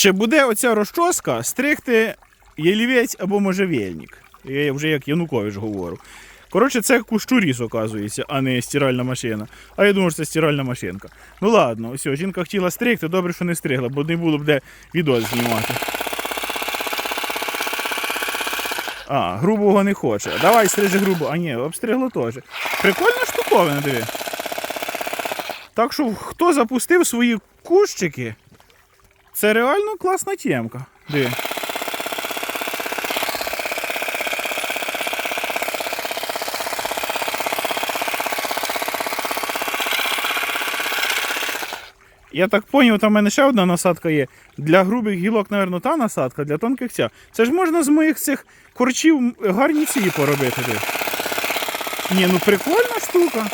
Чи буде оця розчоска стригти ялівець або можжевельник? Я вже як Янукович говорю. Коротше, це кущуріс, оказується, а не стиральна машина. А я думав, що це стиральна машинка. Ну ладно, все, жінка хотіла стригти, добре, що не стригла, бо не було б де відео знімати. А, грубого не хоче. Давай стрижи грубо. А ні, обстригло теж. Прикольна штуковина, диви. Так що хто запустив свої кущики, це реально класна тємка. Диви. Я так поняв, там в мене ще одна насадка є. Для грубих гілок, мабуть, та насадка, для тонких ця. Це ж можна з моїх цих корчів гарні ці поробити. Диви. Ні, ну прикольна штука.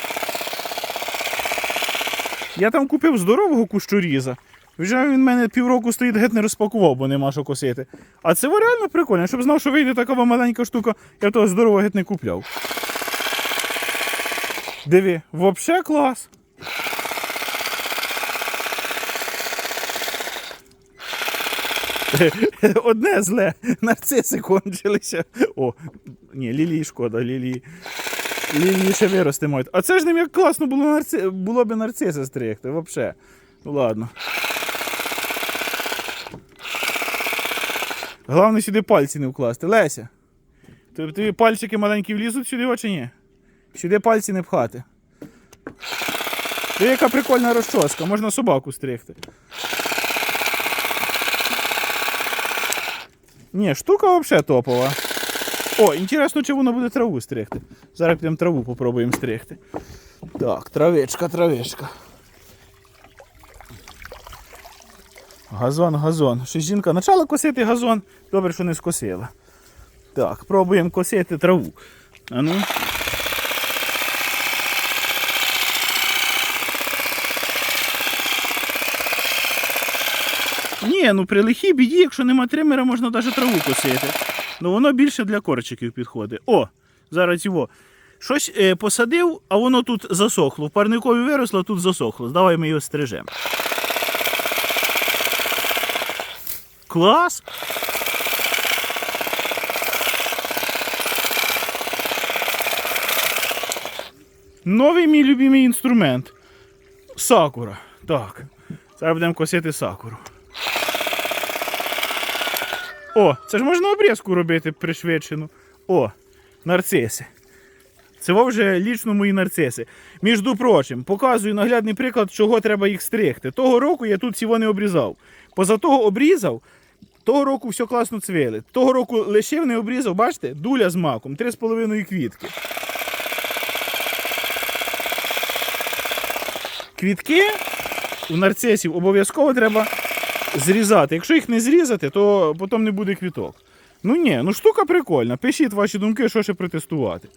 Я там купив здорового кущуріза. Вже він в мене півроку стоїть, геть не розпакував, бо нема що косити. А це реально прикольно. Щоб знав, що вийде така маленька штука, я того здорового геть не купляв. Диви, взагалі клас. Одне зле, нарциси кончилися. О, ні, лілії шкода, лілії. Лілії ще вирости мають. А це ж ним як класно було, нарци... було б нарциси стригти, взагалі. Ну ладно. Головне сюди пальці не вкласти. Леся. Тобі, пальчики маленькі влізуть сюди, чи ні? Сюди пальці не пхати. Ти яка прикольна розчоска, можна собаку стригти. Ні, штука взагалі топова. О, інтересно, чи воно буде траву стригти. Зараз підемо траву попробуємо стригти. Так, травичка, травичка. Газон, газон. Що жінка почала косити газон, добре, що не скосила. Так, пробуємо косити траву. А ну. Ні, ну при лихій біді, якщо нема тримера, можна навіть траву косити. Ну воно більше для корчиків підходить. О, зараз його. Щось е, посадив, а воно тут засохло. В парникові виросло, тут засохло. Давай ми його стрижемо. Клас! Новий мій любимий інструмент. Сакура. Так. Зараз будемо косити сакуру. О, це ж можна обрізку робити пришвидшену. О, нарциси. Це вже лічно мої нарциси. Між прочим, показую наглядний приклад, чого треба їх стригти. Того року я тут всього не обрізав. Поза того обрізав, того року все класно цвіли. Того року лишив, не обрізав, бачите, дуля з маком, 3,5 квітки. Квітки у нарцисів обов'язково треба зрізати. Якщо їх не зрізати, то потім не буде квіток. Ну ні, ну штука прикольна. Пишіть ваші думки, що ще протестувати.